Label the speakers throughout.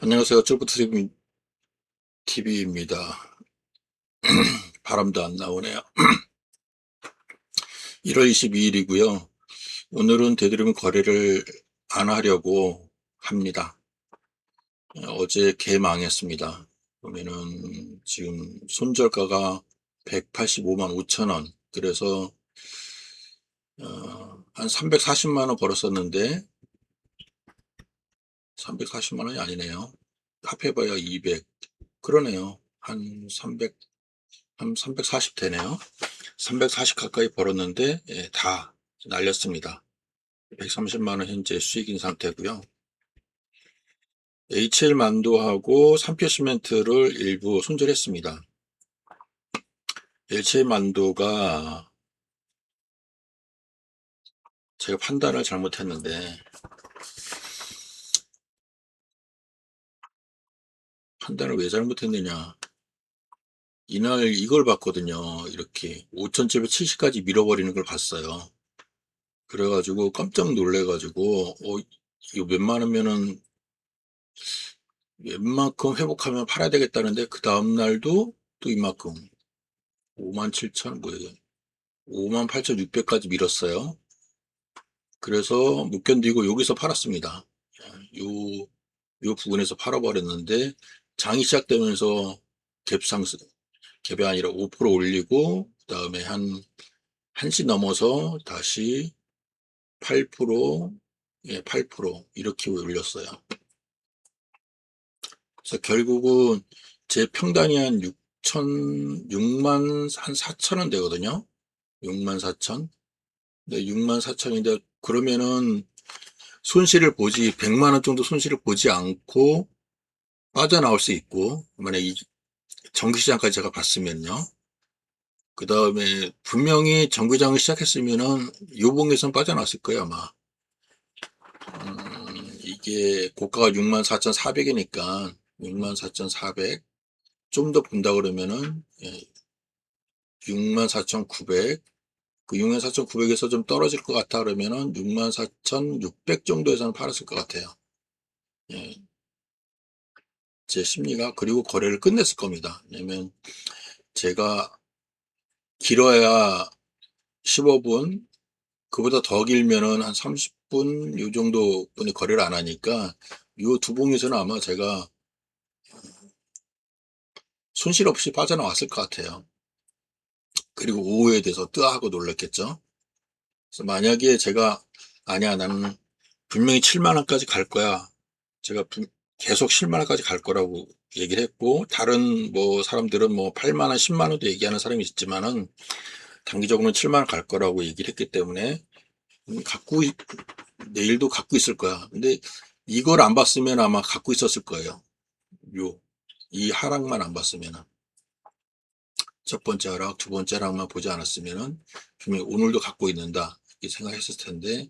Speaker 1: 안녕하세요. 쫄부터 TV입니다. 바람도 안 나오네요. 1월 22일이고요. 오늘은 되도록이면 거래를 안 하려고 합니다. 어제 개 망했습니다. 그러면은 지금 손절가가 185만 5천 원. 그래서 어, 한 340만 원 벌었었는데 340만 원이 아니네요. 합해봐야 200. 그러네요. 한 300, 한 340 되네요. 340 가까이 벌었는데, 예, 다 날렸습니다. 130만 원 현재 수익인 상태고요. HL 만도하고 3표 시멘트를 일부 손절했습니다. HL 만도가 제가 판단을 잘못했는데 판단을 왜 잘못했느냐. 이날 이걸 봤거든요. 이렇게 5,770까지 밀어버리는 걸 봤어요. 그래가지고 깜짝 놀래가지고 어 이거 웬만하면은 웬만큼 회복하면 팔아야 되겠다는데 그 다음날도 또 이만큼 57,000 뭐예요? 58,600까지 밀었어요. 그래서 못 견디고 여기서 팔았습니다. 요, 요 부분에서 팔아버렸는데 장이 시작되면서 갭 상승, 갭이 아니라 5% 올리고, 그 다음에 한, 1시 넘어서 다시 8%, 예, 8% 이렇게 올렸어요. 그래서 결국은 제 평단이 한 6천, 6만, 한 4천 원 되거든요. 6만 4천. 네, 6만 4천인데, 그러면은 손실을 보지, 100만 원 정도 손실을 보지 않고, 빠져나올 수 있고, 만약 이 정규시장까지 제가 봤으면요. 그 다음에 분명히 정규장을 시작했으면은 요봉에선 빠져나왔을 거예요, 아마. 음, 이게 고가가 64,400이니까 64,400. 좀 더 본다 그러면은 예, 64,900. 그 64,900에서 좀 떨어질 것 같아 그러면은 64,600 정도에서는 팔았을 것 같아요. 예, 제 심리가 그리고 거래를 끝냈을 겁니다. 왜냐면 제가 길어야 15분 그보다 더 길면은 한 30분 요 정도 분이 거래를 안 하니까 요 두 봉에서는 아마 제가 손실 없이 빠져나왔을 것 같아요. 그리고 오후에 대해서 뜨하고 놀랐겠죠. 그래서 만약에 제가 아니야 나는 분명히 7만 원까지 갈 거야. 제가 계속 10만 원까지 갈 거라고 얘기를 했고 다른 뭐 사람들은 뭐 8만 원, 10만 원도 얘기하는 사람이 있지만은 단기적으로는 7만 원 갈 거라고 얘기를 했기 때문에 갖고 있- 내일도 갖고 있을 거야. 근데 이걸 안 봤으면 아마 갖고 있었을 거예요. 요 이 하락만 안 봤으면은 첫 번째 하락, 두 번째 하락만 보지 않았으면은 분명히 오늘도 갖고 있는다 이렇게 생각했을 텐데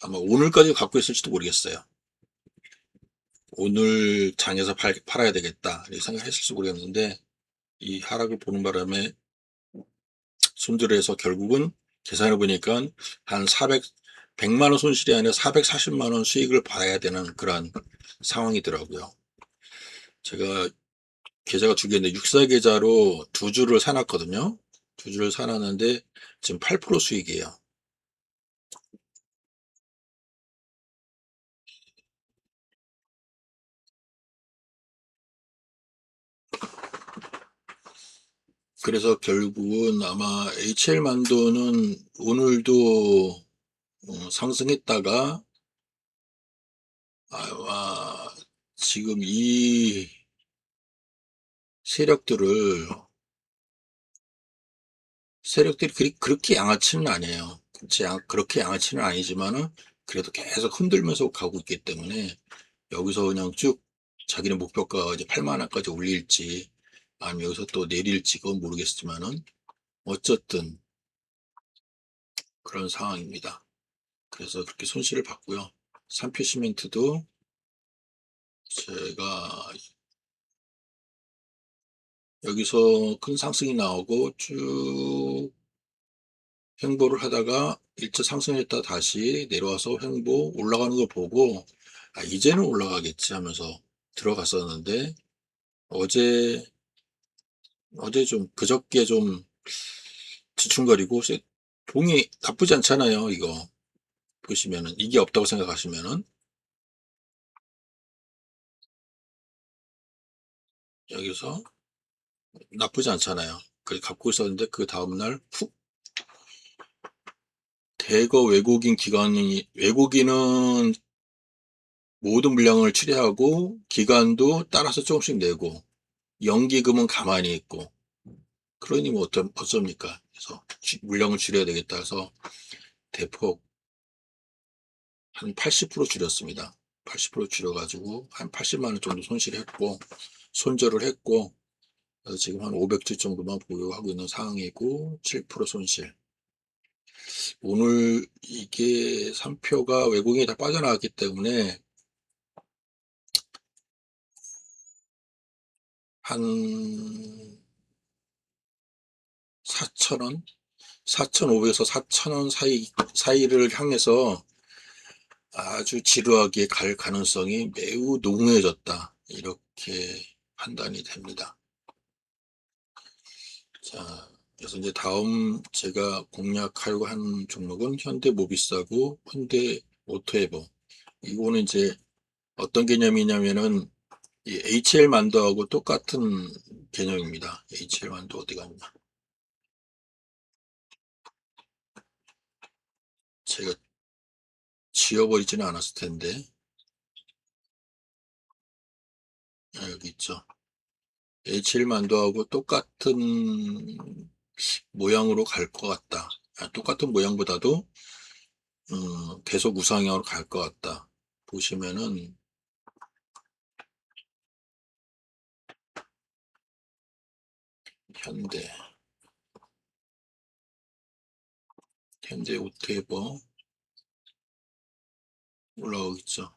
Speaker 1: 아마 오늘까지 갖고 있을지도 모르겠어요. 오늘 장에서 팔, 팔아야 되겠다 이렇게 생각했을지 모르겠는데 이 하락을 보는 바람에 손절해서 결국은 계산해 보니까 한 400, 100만 원 손실이 아니라 440만 원 수익을 봐야 되는 그런 상황이더라고요. 제가 계좌가 두 개인데 육사 계좌로 두 주를 사놨거든요. 두 주를 사놨는데 지금 8% 수익이에요. 그래서 결국은 아마 HL 만도는 오늘도 어, 상승했다가 아마 지금 이 세력들을 세력들이 그렇게 양아치는 아니에요. 그렇게 양아치는 아니지만은 그래도 계속 흔들면서 가고 있기 때문에 여기서 그냥 쭉 자기네 목표가 이제 8만 원까지 올릴지 아니면 여기서 또 내릴지 그건 모르겠지만은 어쨌든 그런 상황입니다. 그래서 그렇게 손실을 봤고요. 산표 시멘트도 제가 여기서 큰 상승이 나오고 쭉 횡보를 하다가 일차 상승했다 다시 내려와서 횡보 올라가는 걸 보고 아, 이제는 올라가겠지 하면서 들어갔었는데 어제 어제 좀 그저께 좀 지충거리고 세- 동이 나쁘지 않잖아요 이거. 보시면은 이게 없다고 생각하시면은. 여기서 나쁘지 않잖아요. 그 갖고 있었는데 그 다음날 푹 대거 외국인 기관이 외국인은 모든 물량을 출하하고 기관도 따라서 조금씩 내고 연기금은 가만히 있고 그러니 뭐 어쩌, 어쩝니까? 그래서 주- 물량을 줄여야 되겠다 해서 대폭 한 80% 줄였습니다. 80% 줄여가지고 한 80만 원 정도 손실했고 손절을 했고 지금 한 500주 정도만 보유하고 있는 상황이고 7% 손실. 오늘 이게 3표가 외국인이 다 빠져나왔기 때문에 한 4,000원? 4,500에서 4,000원 사이, 사이를 향해서 아주 지루하게 갈 가능성이 매우 농후해졌다. 이렇게 판단이 됩니다. 자, 그래서 이제 다음 제가 공략하려고 하는 종목은 현대 모비스하고 현대 오토에버. 이거는 이제 어떤 개념이냐면은 이 HL 만도하고 똑같은 개념입니다. HL 만도 어디 갔냐? 제가 지워버리지는 않았을 텐데 아, 여기 있죠. HL 만도하고 똑같은 모양으로 갈 것 같다. 아, 똑같은 모양보다도 음, 계속 우상향으로 갈 것 같다. 보시면은 현대 현대 오토에버 올라오고 있죠.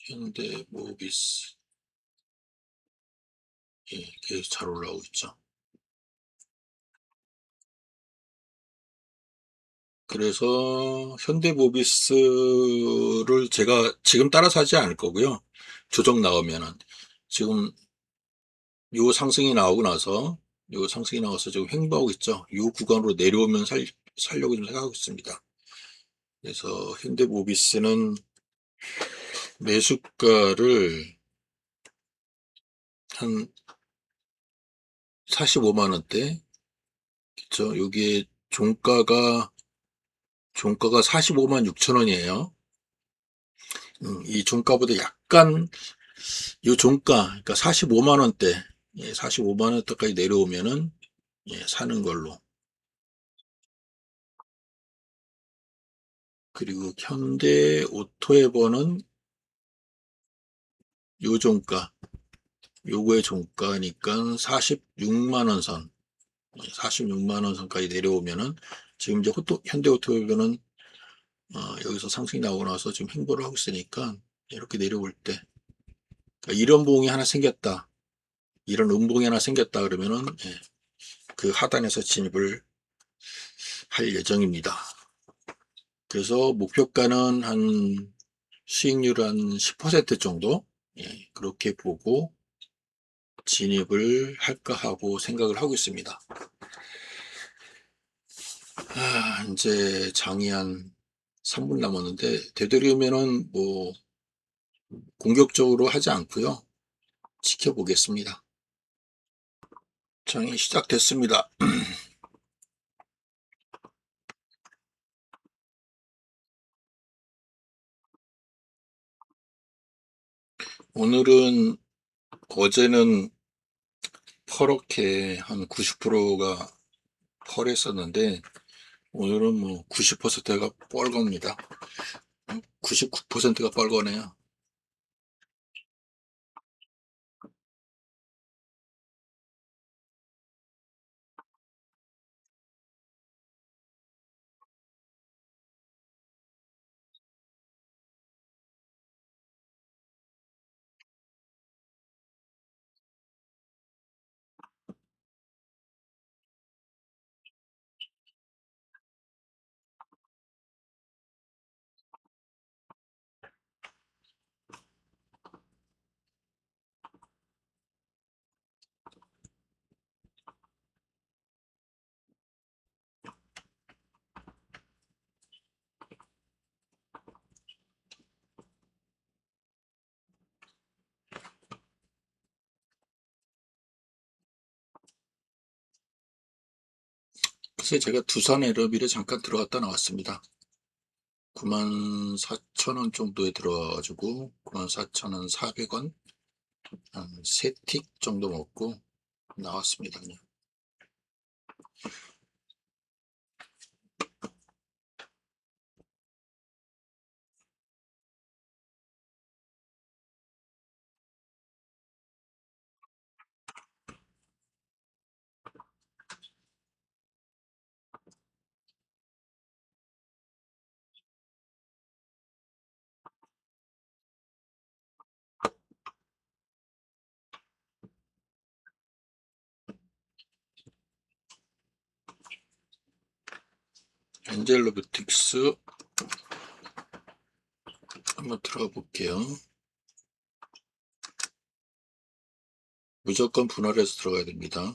Speaker 1: 현대 모비스 예, 계속 잘 올라오고 있죠. 그래서 현대 모비스를 제가 지금 따라서 하지 않을 거고요. 조정 나오면은 지금 요 상승이 나오고 나서 요 상승이 나와서 지금 횡보하고 있죠. 요 구간으로 내려오면 살, 살려고 좀 생각하고 있습니다. 그래서 현대모비스는 매수가를 한 45만원대 그쵸 여기에 종가가 종가가 45만 6천 원이에요. 음, 이 종가보다 약 간 이 종가 그러니까 45만 원대 예, 45만 원대까지 내려오면은 예, 사는 걸로. 그리고 현대 오토에버는 요 종가 요거의 종가니까 46만 원 선, 46만 원 선까지 내려오면은 지금 이제 호토, 현대 오토에버는 어, 여기서 상승이 나오고 나서 지금 횡보를 하고 있으니까 이렇게 내려올 때 그러니까 이런 봉이 하나 생겼다. 이런 음봉이 하나 생겼다 그러면은 예, 그 하단에서 진입을 할 예정입니다. 그래서 목표가는 한 수익률 한 10% 정도 예, 그렇게 보고 진입을 할까 하고 생각을 하고 있습니다. 아, 이제 장이 한 3분 남았는데 되도록이면은 뭐 공격적으로 하지 않고요. 지켜보겠습니다. 장이 시작됐습니다. 오늘은 어제는 퍼렇게 한 90%가 펄했었는데 오늘은 뭐 90%가 뻘겁니다. 99%가 뻘거네요. 그래서 제가 두산 에러비를 잠깐 들어갔다 나왔습니다. 94,000원 정도에 들어와가지고 94,400원 한세틱 정도 먹고 나왔습니다. 그냥. 엔젤로부틱스 한번 들어가 볼게요. 무조건 분할해서 들어가야 됩니다.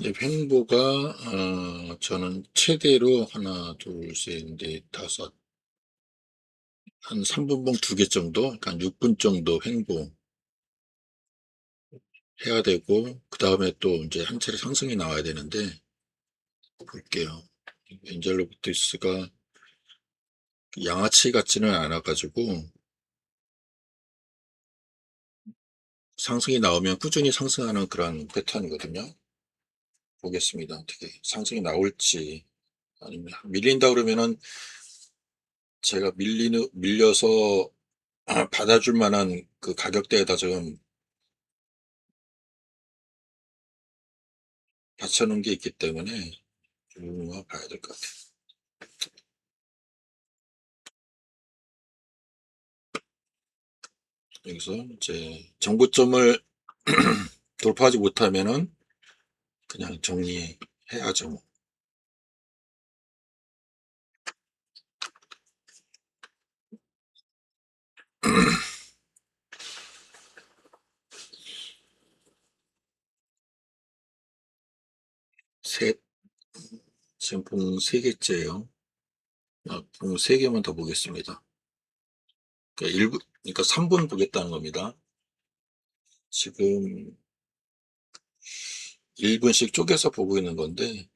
Speaker 1: 이제 횡보가 어, 저는 최대로 하나, 둘, 셋, 넷, 다섯 한 3분봉 두 개 정도, 그러니까 6분 정도 횡보 해야 되고 그 다음에 또 이제 한 차례 상승이 나와야 되는데 볼게요. 엔젤로부티스가 양아치 같지는 않아 가지고 상승이 나오면 꾸준히 상승하는 그런 패턴이거든요. 보겠습니다. 어떻게 상승이 나올지 아니면 밀린다 그러면은 제가 밀리는 밀려서 받아줄 만한 그 가격대에다 지금 받쳐놓은 게 있기 때문에 좀 봐야 될 것 같아요. 여기서 이제 정고점을 돌파하지 못하면은 그냥 정리해야죠. 뭐. 셋, 지금 봉 세 개째예요. 아, 봉세 개만 더 보겠습니다. 그러니까 1분, 그러니까 3분 보겠다는 겁니다. 지금 1분씩 쪼개서 보고 있는 건데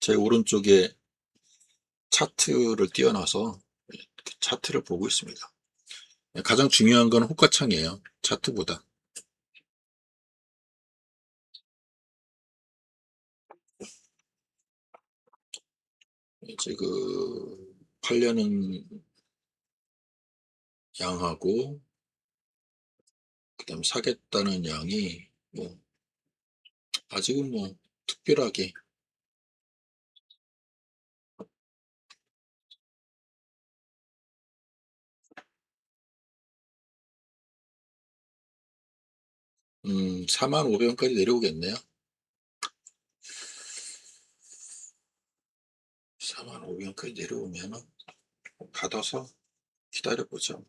Speaker 1: 제 오른쪽에 차트를 띄워놔서 차트를 보고 있습니다. 가장 중요한 건 호가창이에요. 차트보다. 이제 그 팔려는 양하고 그다음 사겠다는 양이 뭐 아직은 뭐 특별하게 음 45,000원까지 내려오겠네요. 45,000원까지 내려오면은 받아서 기다려보죠.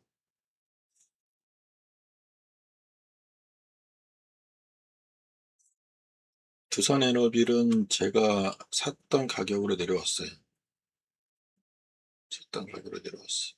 Speaker 1: 두산 에너빌은 제가 샀던 가격으로 내려왔어요. 샀던 가격으로 내려왔어요.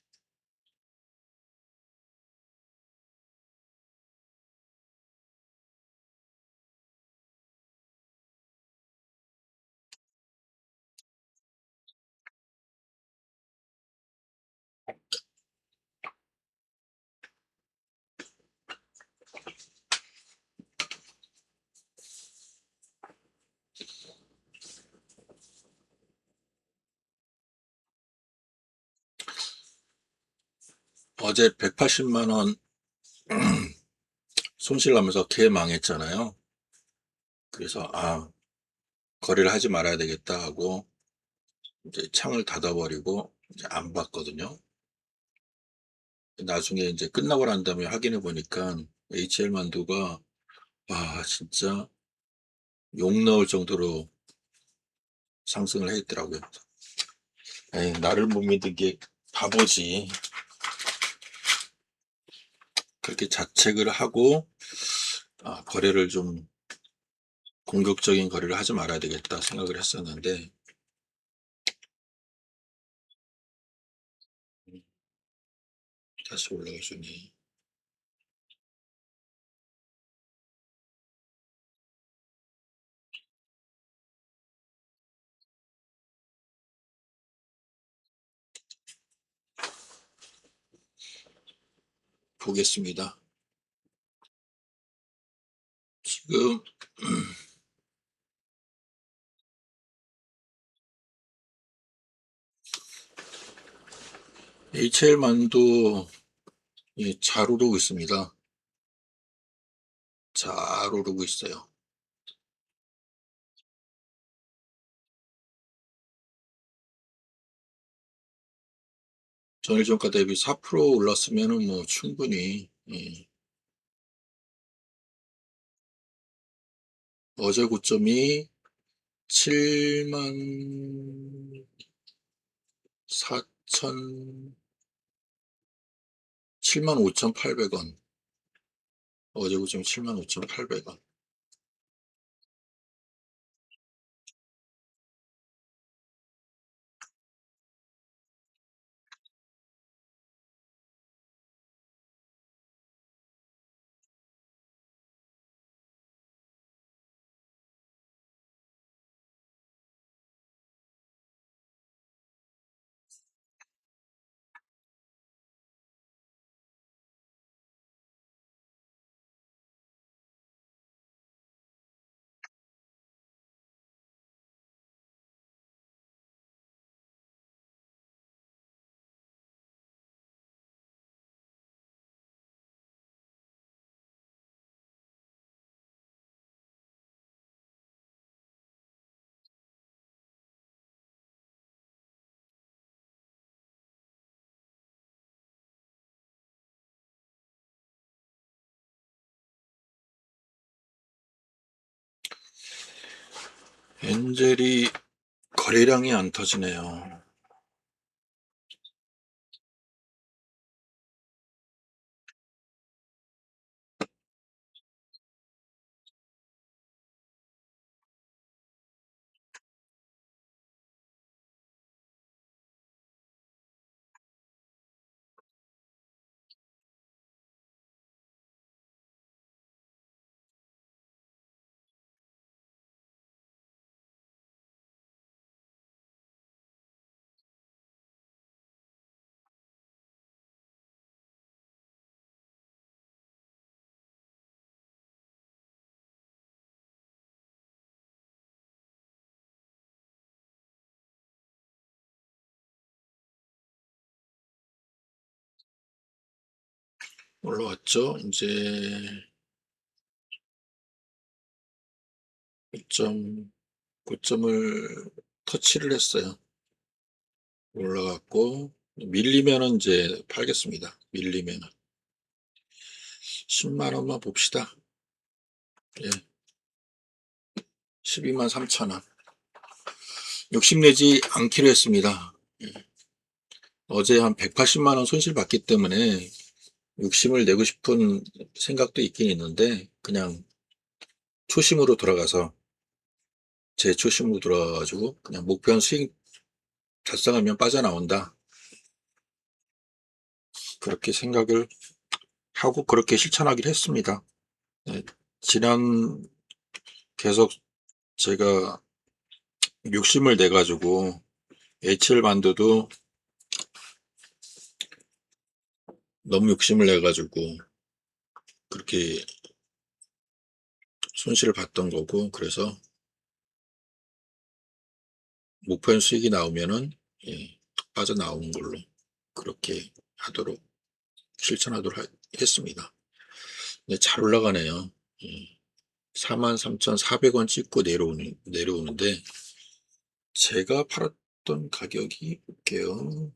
Speaker 1: 어제 180만 원 손실 나면서 개 망했잖아요. 그래서 아 거래를 하지 말아야 되겠다 하고 이제 창을 닫아버리고 이제 안 봤거든요. 나중에 이제 끝나고 난 다음에 확인해 보니까 HL 만두가 아 진짜 욕 나올 정도로 상승을 했더라고요. 에이, 나를 못 믿은 게 바보지. 그렇게 자책을 하고 아, 거래를 좀 공격적인 거래를 하지 말아야 되겠다 생각을 했었는데. 다시 올라가주니 보겠습니다. 지금 HL만도 예, 잘 오르고 있습니다. 잘 오르고 있어요. 전일 종가 대비 4% 올랐으면은 뭐 충분히 예. 어제 고점이 7만 4천 7만 5,800원 어제 고점 7만 5,800원 엔젤이 거래량이 안 터지네요. 올라왔죠? 이제 고점, 고점을 터치를 했어요. 올라갔고, 밀리면은 이제 팔겠습니다. 밀리면은. 10만 원만 봅시다. 예. 12만 3천 원. 욕심내지 않기로 했습니다. 예. 어제 한 180만 원 손실 봤기 때문에 욕심을 내고 싶은 생각도 있긴 있는데, 그냥 초심으로 돌아가서 제 초심으로 들어가지고 그냥 목표한 수익 달성하면 빠져나온다. 그렇게 생각을 하고 그렇게 실천하기로 했습니다. 네, 지난 계속 제가 욕심을 내 가지고 H7 반도도 너무 욕심을 내 가지고 그렇게 손실을 봤던 거고 그래서 목표한 수익이 나오면은 예, 빠져나오는 걸로 그렇게 하도록 실천하도록 하- 했습니다. 네, 잘 올라가네요. 예, 43,400원 찍고 내려오는, 내려오는데 제가 팔았던 가격이 볼게요.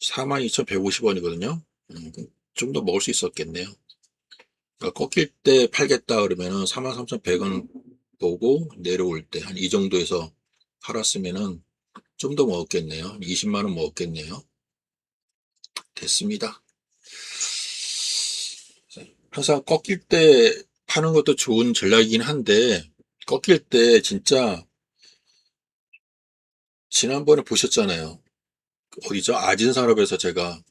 Speaker 1: 42,150원이거든요. 음, 좀더 먹을 수 있었겠네요. 그러니까 꺾일 때 팔겠다 그러면은 43,100원 보고 내려올 때 한 이 정도에서 팔았으면은 좀 더 먹었겠네요. 20만 원 먹었겠네요. 됐습니다. 항상 꺾일 때 파는 것도 좋은 전략이긴 한데 꺾일 때 진짜 지난번에 보셨잖아요. 어디죠? 아진산업에서 제가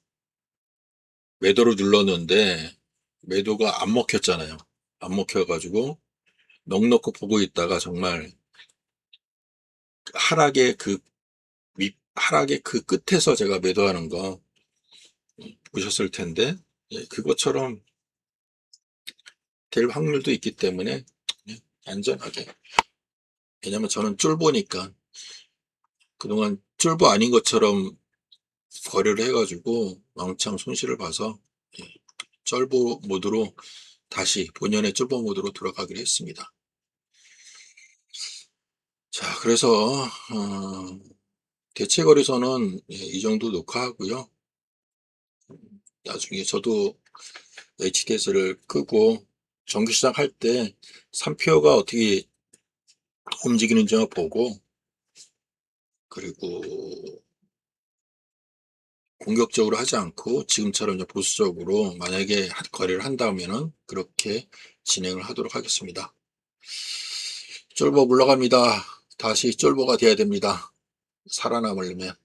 Speaker 1: 매도를 눌렀는데 매도가 안 먹혔잖아요. 안 먹혀가지고 넉넉히 보고 있다가 정말 하락의 그 밑, 하락의 그 끝에서 제가 매도하는 거 보셨을 텐데 예, 그것처럼 될 확률도 있기 때문에 그냥 안전하게 왜냐면 저는 쫄보니까 그동안 쫄보 아닌 것처럼 거래를 해가지고 왕창 손실을 봐서 예, 쫄보 모드로 다시 본연의 쫄보 모드로 들어가기로 했습니다. 자, 그래서 어, 대체 거래소는 예, 이 정도 녹화하고요. 나중에 저도 HDS를 끄고 정규시장 할때 3표가 어떻게 움직이는지 보고 그리고 공격적으로 하지 않고 지금처럼 보수적으로 만약에 하- 거래를 한다면은 그렇게 진행을 하도록 하겠습니다. 쫄보 물러갑니다. 다시 쫄보가 돼야 됩니다. 살아남으려면.